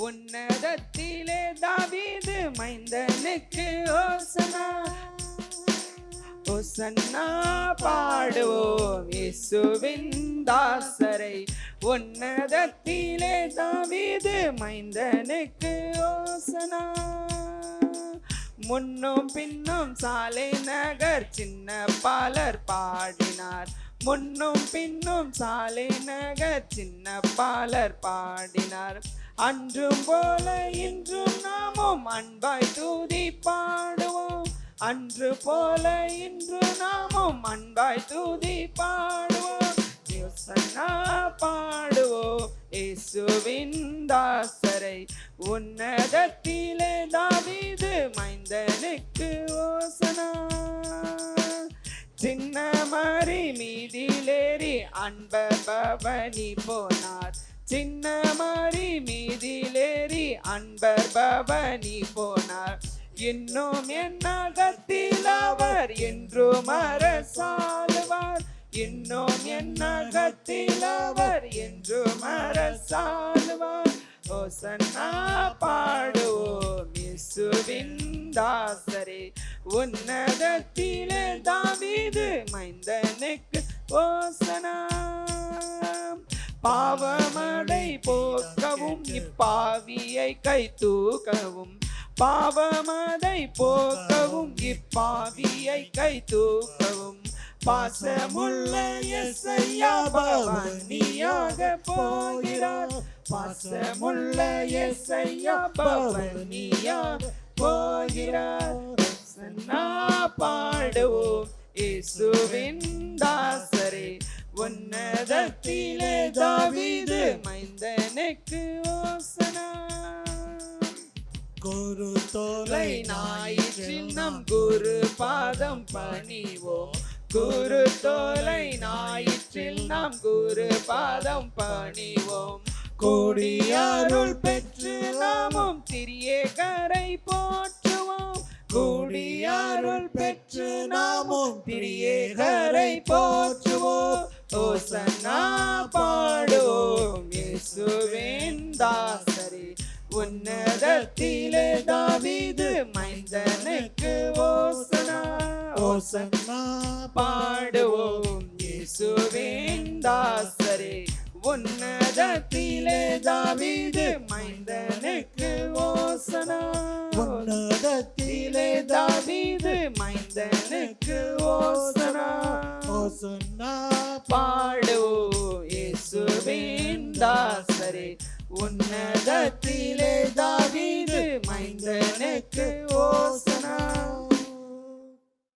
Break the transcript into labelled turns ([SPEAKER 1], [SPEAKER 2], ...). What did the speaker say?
[SPEAKER 1] உன்னதத்திலே தாவீது மைந்தனுக்கு ஓசனா. ஓசன்னா பாடுவோம் இயேசுவின் தாசரை. உன்னதத்திலே தாவீது மைந்தனுக்கு ஓசனா. முன்னும் பின்னும் சாலை நகர் சின்ன பாலர் பாடினார். முன்னும் பின்னும் சாலை நகர் சின்ன பாலர் பாடினார். அன்றும் போல இன்றும் நாமும் அன்பாய் தூதி பாடுவோம். அன்று போல இன்று நாமும் அன்பாய் தூதி பாடுவோம். யோசனா பாடுவோம். இயேசுவின் தாசரை உன்னதத்திலே தாவீது மைந்தனுக்கு ஓசனா. சின்ன மாறி மீதிலேறி அன்ப பவனி போனார். சின்ன மாறி மீதிலேறி அன்பர் பவனி போனார். இன்னும் என் நகத்தில் அவர் என்றும் அரசாளுவார். இன்னும் என் நகத்தில் அவர் என்றும் அரசாளுவார். ஓசன்னா பாடுவோம் இசுவின் தாசரே. உன்னதத்திலே தாவீது மைந்தனுக்கு ஓசனா. பாவமா போக்கவும் இப்பாவியை கை தூக்கவும் பாவமதை போக்கவும் இப்பாவியை கை தூக்கவும் பாசமுள்ள எஸ்ஐயா பவனியாக போகிறார். பாசமுள்ள எஸ்ஐயா பவனியாக போகிறார். சன்னா பாடுவோம். இசுவின் தாச உன்னதத்திலே தாவீது மைந்தனுக்கு ஓசனா.
[SPEAKER 2] குரு தோலை
[SPEAKER 1] ஞாயிற்றில் நம் குரு பாதம் பணிவோம். குரு தோலை ஞாயிற்றில் நாம் குரு பாதம் பணிவோம். கூடியாருள் பெற்று நாமும் திரியேகரை போற்றுவோம். கூடியாருள் பெற்று நாமும் திரியேகரை உன்னதத்திலே தாவீது. மைந்தனுக்கு ஓசனா. ஓசனா. பாடுவோம் இயேசுவின் தாசரே. உன்னதத்திலே தாவீது. மைந்தனுக்கு ஓசனா.
[SPEAKER 2] உன்னதத்திலே
[SPEAKER 1] உன்னதத்திலே தாவீது. மைந்தனுக்கு ஓசனா.
[SPEAKER 2] ஓசனா.
[SPEAKER 1] பாடுவோம் இயேசுவின் தாசரே. உன்னதத்திலே